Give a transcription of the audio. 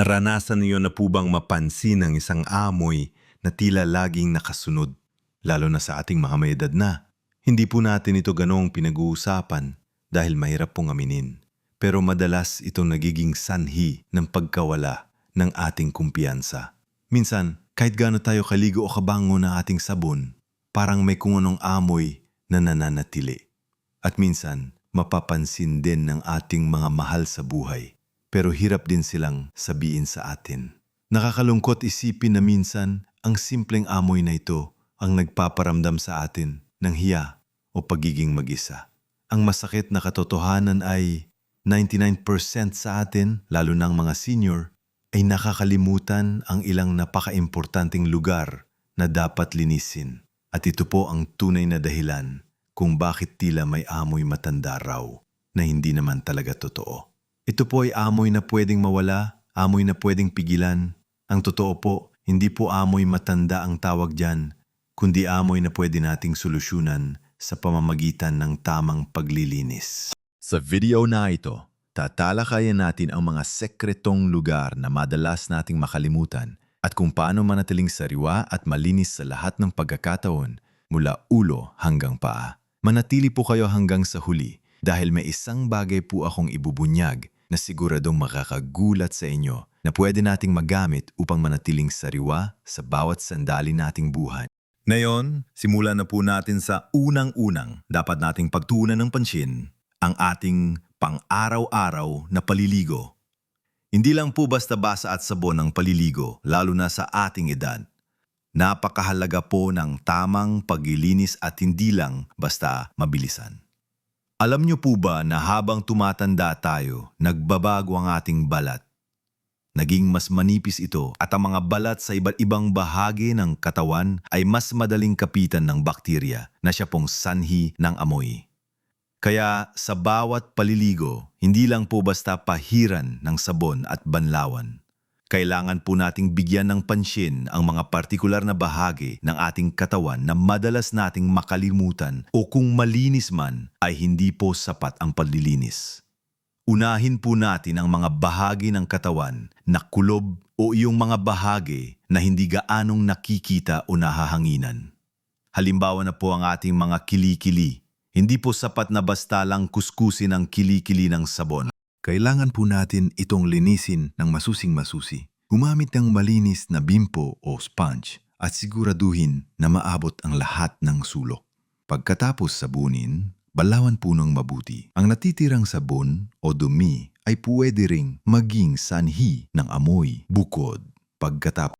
Naranasan niyo na po bang mapansin ang isang amoy na tila laging nakasunod, lalo na sa ating mga may edad na? Hindi po natin ito ganoong pinag-uusapan dahil mahirap pong aminin. Pero madalas itong nagiging sanhi ng pagkawala ng ating kumpiyansa. Minsan, kahit gaano tayo kaligo o kabango ng ating sabon, parang may kung anong amoy na nananatili. At minsan, mapapansin din ng ating mga mahal sa buhay pero hirap din silang sabihin sa atin. Nakakalungkot isipin na minsan ang simpleng amoy na ito ang nagpaparamdam sa atin ng hiya o pagiging mag-isa. Ang masakit na katotohanan ay 99% sa atin, lalo ng mga senior, ay nakakalimutan ang ilang napaka-importanting lugar na dapat linisin. At ito po ang tunay na dahilan kung bakit tila may amoy matanda raw na hindi naman talaga totoo. Ito po ay amoy na pwedeng mawala, amoy na pwedeng pigilan. Ang totoo po, hindi po amoy matanda ang tawag dyan, kundi amoy na pwede nating solusyonan sa pamamagitan ng tamang paglilinis. Sa video na ito, tatalakayan natin ang mga sekretong lugar na madalas nating makalimutan at kung paano manatiling sariwa at malinis sa lahat ng pagkakataon mula ulo hanggang paa. Manatili po kayo hanggang sa huli dahil may isang bagay po akong ibubunyag na siguradong makakagulat sa inyo na pwede nating magamit upang manatiling sariwa sa bawat sandali nating buhay. Ngayon, simulan na po natin sa unang-unang dapat nating pagtuunan ng pansin, ang ating pang-araw-araw na paliligo. Hindi lang po basta basa at sabon ang paliligo, lalo na sa ating edad. Napakahalaga po ng tamang paglilinis at hindi lang basta mabilisan. Alam niyo po ba na habang tumatanda tayo, nagbabago ang ating balat? Naging mas manipis ito at ang mga balat sa iba't ibang bahagi ng katawan ay mas madaling kapitan ng bakterya na siya pong sanhi ng amoy. Kaya sa bawat paliligo, hindi lang po basta pahiran ng sabon at banlawan. Kailangan po nating bigyan ng pansin ang mga partikular na bahagi ng ating katawan na madalas nating makalimutan o kung malinis man ay hindi po sapat ang paglilinis. Unahin po natin ang mga bahagi ng katawan na kulob o iyong mga bahagi na hindi gaanong nakikita o nahahanginan. Halimbawa na po ang ating mga kilikili. Hindi po sapat na basta lang kuskusin ang kilikili ng sabon. Kailangan po natin itong linisin ng masusing masusi. Gumamit ng malinis na bimpo o sponge at siguraduhin na maabot ang lahat ng sulok. Pagkatapos sabunin, balawan po ng mabuti. Ang natitirang sabon o dumi ay pwede ring maging sanhi ng amoy bukod. Pagkatapos